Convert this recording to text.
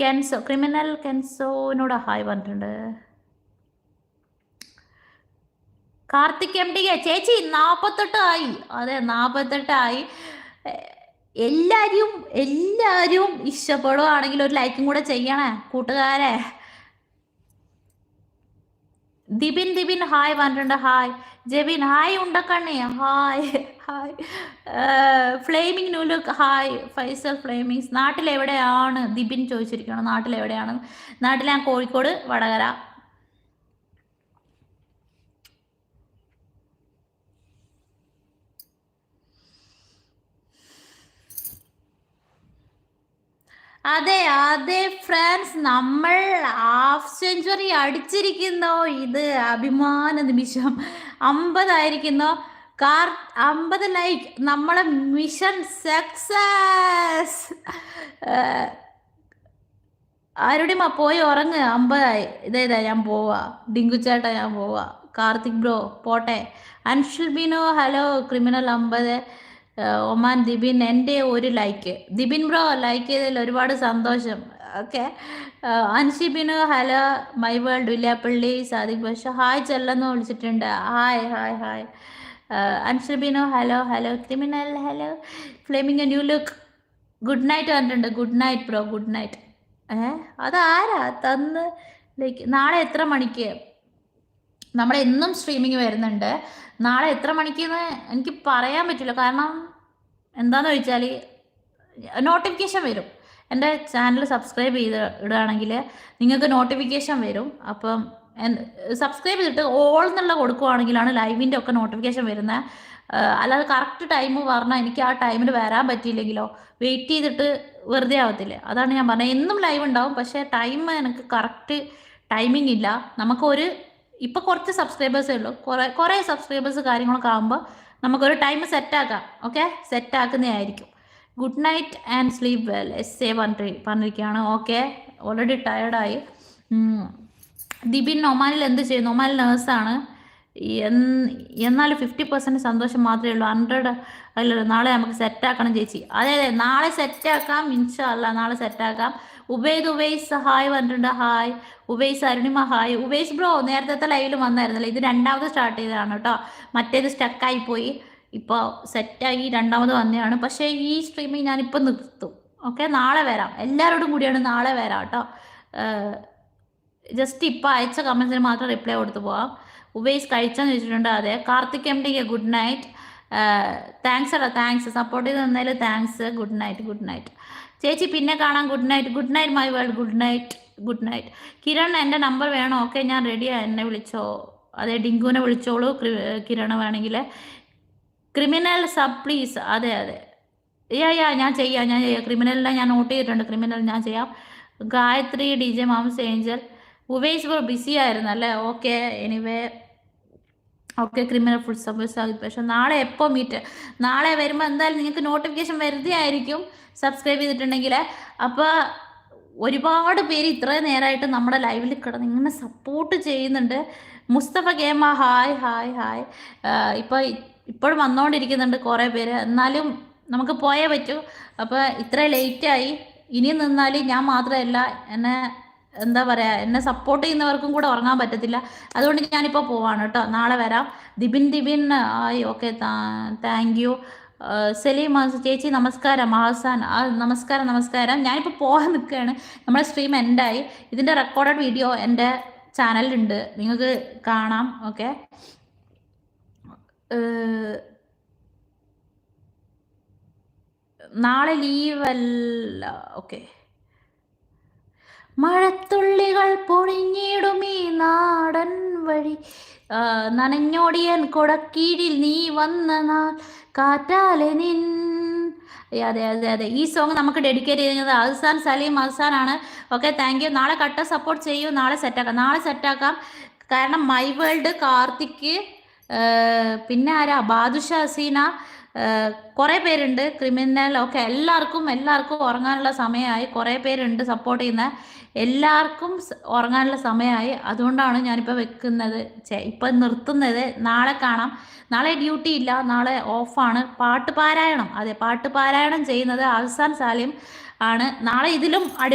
Kenzo criminal കെൻസോനോട് hi പറഞ്ഞിട്ടുണ്ട്. Karthik M D ചേച്ചി നാൽപ്പത്തെട്ട് ആയി. അതെ നാൽപ്പത്തെട്ട് ആയി. എല്ലാവരും എല്ലാവരും ഇഷ്ടപ്പെടുകയാണെങ്കിൽ ഒരു ലൈക്കും കൂടെ ചെയ്യണേ കൂട്ടുകാരെ. ദിബിൻ ദിബിൻ ഹായ് പറഞ്ഞിട്ടുണ്ട് hi. Jebin hi ഉണ്ടക്കണ്ണി hi hi. Flaming new look hi. Faisal flamings നാട്ടിലെവിടെയാണ് Dibin ചോദിച്ചിരിക്കണം നാട്ടിലെവിടെയാണ്? നാട്ടിൽ ഞാൻ കോഴിക്കോട് വടകര. അതെ അതെ ഫ്രാൻസ് നമ്മൾ ഹാഫ് സെഞ്ചുറി അടിച്ചിരിക്കുന്നു. ഇത് അഭിമാന നിമിഷം. അമ്പതായിരിക്കുന്നു. കാർ അമ്പത് ലൈക്ക്. നമ്മളെ മിഷൻ സക്സസ്. ആരുടെയും പോയി ഉറങ്ങ്. അമ്പതായി. ഇതേതാ ഞാൻ പോവാ. ഡിങ്കു ചേട്ടാ ഞാൻ പോവാ. കാർത്തിക് ബ്രോ പോട്ടെ. അൻഷുൽ ബിനോ ഹലോ ക്രിമിനൽ അമ്പത്. ഒമാൻ ദിബിൻ എന്റെ ഒരു ലൈക്ക്. ദിബിൻ ബ്രോ ലൈക്ക് ചെയ്തതിൽ ഒരുപാട് സന്തോഷം. Okay. അൻഷിബിന് hello my world Villiappally Sadiq ബഷ hi ചെല്ലെന്ന് വിളിച്ചിട്ടുണ്ട്. Hi hi hi. അൻഷിബിനോ hello hello criminal hello. Flaming new look. Good night പറഞ്ഞിട്ടുണ്ട്. Good night bro good night. ഏ അതാരാ തന്ന്? ലൈക്ക് നാളെ എത്ര മണിക്ക്? നമ്മുടെ എന്നും സ്ട്രീമിങ് വരുന്നുണ്ട്. നാളെ എത്ര മണിക്കെന്ന് എനിക്ക് പറയാൻ പറ്റില്ല. കാരണം എന്താണെന്ന് ചോദിച്ചാൽ നോട്ടിഫിക്കേഷൻ വരും. എന്റെ ചാനൽ സബ്സ്ക്രൈബ് ചെയ്ത് ഇടുകയാണെങ്കിൽ നിങ്ങൾക്ക് നോട്ടിഫിക്കേഷൻ വരും. അപ്പം സബ്സ്ക്രൈബ് ചെയ്തിട്ട് ഓൾ എന്നുള്ള കൊടുക്കുവാണെങ്കിലാണ് ലൈവിന്റെ ഒക്കെ നോട്ടിഫിക്കേഷൻ വരുന്നത് അല്ലാതെ കറക്റ്റ് ടൈം പറഞ്ഞാൽ എനിക്ക് ആ ടൈമിൽ വരാൻ പറ്റിയില്ലെങ്കിലോ വെയിറ്റ് ചെയ്തിട്ട് വെറുതെ ആവത്തില്ലേ? അതാണ് ഞാൻ പറഞ്ഞത് എന്നും ലൈവ് ഉണ്ടാവും. പക്ഷേ ടൈം എനിക്ക് കറക്റ്റ് ടൈമിംഗ് ഇല്ല. നമുക്കൊരു ഇപ്പോൾ കുറച്ച് സബ്സ്ക്രൈബേഴ്സേ ഉള്ളൂ. കുറേ കുറേ സബ്സ്ക്രൈബേഴ്സ് കാര്യങ്ങളൊക്കെ ആകുമ്പോൾ നമുക്കൊരു ടൈം സെറ്റാക്കാം okay സെറ്റാക്കുന്നതായിരിക്കും good night and sleep well S A പറഞ്ഞി പറഞ്ഞിരിക്കുകയാണ്. ഓക്കെ ഓൾറെഡി ടയർഡായി ദിബിൻ ഒമാനിൽ എന്ത് ചെയ്യുന്നു ഒമാനിൽ നേഴ്സാണ് എന്നാൽ ഫിഫ്റ്റി പെർസെന്റ് സന്തോഷം മാത്രമേ ഉള്ളൂ. ഹൺഡ്രഡ് അല്ലല്ലോ നാളെ നമുക്ക് സെറ്റാക്കണം ചേച്ചി. അതെ അതെ നാളെ സെറ്റാക്കാം അല്ല നാളെ സെറ്റാക്കാം ഉബൈദ് ഉബൈസ് ഹായ് പറഞ്ഞിട്ടുണ്ട് hi Ubais Arunima hi Ubais bro നേരത്തെ ലൈവിൽ വന്നായിരുന്നല്ലോ? ഇത് രണ്ടാമത് സ്റ്റാർട്ട് ചെയ്തതാണ് കേട്ടോ മറ്റേത് സ്റ്റക്കായി പോയി. ഇപ്പോൾ സെറ്റായി രണ്ടാമത് വന്നതാണ്. പക്ഷേ ഈ സ്ട്രീമിങ് ഞാനിപ്പോൾ നിർത്തും. ഓക്കെ നാളെ വരാം. എല്ലാവരോടും കൂടിയാണ് നാളെ വരാം കേട്ടോ ജസ്റ്റ് ഇപ്പോൾ അയച്ച കമൻസിന് മാത്രം റിപ്ലൈ കൊടുത്തു പോവാം. ഉബൈസ് കഴിച്ചെന്ന് ചോദിച്ചിട്ടുണ്ട്. അതെ. കാർത്തിക് എം ഡിക്ക് ഗുഡ് നൈറ്റ് താങ്ക്സ് അടാ താങ്ക്സ് സപ്പോർട്ട് ചെയ്ത് തന്നതിൽ thanks good night good night ചേച്ചി പിന്നെ കാണാം. Good night good night my world good night good night Kiran എന്റെ നമ്പർ വേണോ? ഓക്കെ ഞാൻ റെഡിയാണ് എന്നെ വിളിച്ചോ? അതെ ഡിങ്കുവിനെ വിളിച്ചോളൂ. കിരൺ വേണമെങ്കിൽ. ക്രിമിനൽ സബ് പ്ലീസ് അതെ അതെ. യാ യാ ഞാൻ ചെയ്യാം ഞാൻ ചെയ്യാം. ക്രിമിനലിനെ ഞാൻ നോട്ട് ചെയ്തിട്ടുണ്ട്. ക്രിമിനൽ ഞാൻ ചെയ്യാം. Gayathri D J moms angel Uwais busy ആയിരുന്നു അല്ലേ? Okay anyway okay criminal food suppose പക്ഷെ നാളെ എപ്പോൾ മീറ്റ് നാളെ വരുമ്പോൾ എന്തായാലും നിങ്ങൾക്ക് നോട്ടിഫിക്കേഷൻ വെറുതെ ആയിരിക്കും സബ്സ്ക്രൈബ് ചെയ്തിട്ടുണ്ടെങ്കിൽ. അപ്പോൾ ഒരുപാട് പേര് ഇത്രയും നേരമായിട്ട് നമ്മുടെ ലൈവിൽ കിടന്ന് ഇങ്ങനെ സപ്പോർട്ട് ചെയ്യുന്നുണ്ട്. മുസ്തഫ ഗേമ ഹായ് ഹായ് ഹായ്. ഇപ്പോൾ ഇപ്പോഴും വന്നുകൊണ്ടിരിക്കുന്നുണ്ട് കുറേ പേര്. എന്നാലും നമുക്ക് പോയേ പറ്റൂ. അപ്പോൾ ഇത്ര ലേറ്റായി ഇനി നിന്നാൽ ഞാൻ മാത്രമല്ല. എന്നെ എന്താ പറയാ എന്നെ സപ്പോർട്ട് ചെയ്യുന്നവർക്കും കൂടെ ഉറങ്ങാൻ പറ്റത്തില്ല. അതുകൊണ്ട് ഞാനിപ്പോൾ പോവാണ് കേട്ടോ. നാളെ വരാം. ദിബിൻ ദിബിൻ ആയി ഓക്കെ താങ്ക് യു സലീം ചേച്ചി നമസ്കാരം മഹാസാൻ. ആ നമസ്കാരം നമസ്കാരം. ഞാനിപ്പോൾ പോകാൻ നിൽക്കുകയാണ് നമ്മുടെ സ്ട്രീം എൻഡായി ഇതിന്റെ റെക്കോർഡഡ് വീഡിയോ എന്റെ ചാനലിലുണ്ട് നിങ്ങൾക്ക് കാണാം. ഓക്കെ. നാളെ ലീവല്ല ഓക്കെ. മഴത്തുള്ളികൾ പൊഴിഞ്ഞിടും ഈ നാടൻ വഴി. നനഞ്ഞോടിയൻ കൊടക്കീഴിൽ നീ വന്ന നാൾ കാറ്റാലെ നിൻ. അതെ അതെ അതെ. ഈ സോങ് നമുക്ക് ഡെഡിക്കേറ്റ് ചെയ്യുന്നത് അഹ്സാൻ സലീം അഹ്സാനാണ് ഓക്കെ താങ്ക് യു നാളെ കട്ട സപ്പോർട്ട് ചെയ്യൂ. നാളെ സെറ്റാക്കാം നാളെ സെറ്റാക്കാം കാരണം മൈ വേൾഡ് കാർത്തിക് പിന്നെ ആരാ? ബാദുഷ ഹസീന കുറേ പേരുണ്ട്. ക്രിമിനൽ ഒക്കെ എല്ലാവർക്കും എല്ലാവർക്കും ഉറങ്ങാനുള്ള സമയമായി. കുറേ പേരുണ്ട് സപ്പോർട്ട് ചെയ്യുന്ന. എല്ലാവർക്കും ഉറങ്ങാനുള്ള സമയമായി. അതുകൊണ്ടാണ് ഞാനിപ്പോൾ വെക്കുന്നത്. ഇപ്പം നിർത്തുന്നത്. നാളെ കാണാം. നാളെ ഡ്യൂട്ടി ഇല്ല. നാളെ ഓഫാണ് പാട്ട് പാരായണം അതെ പാട്ട് പാരായണം ചെയ്യുന്നത് അൽസാൻ സാലിം ആണ്. നാളെ ഇതിലും അടി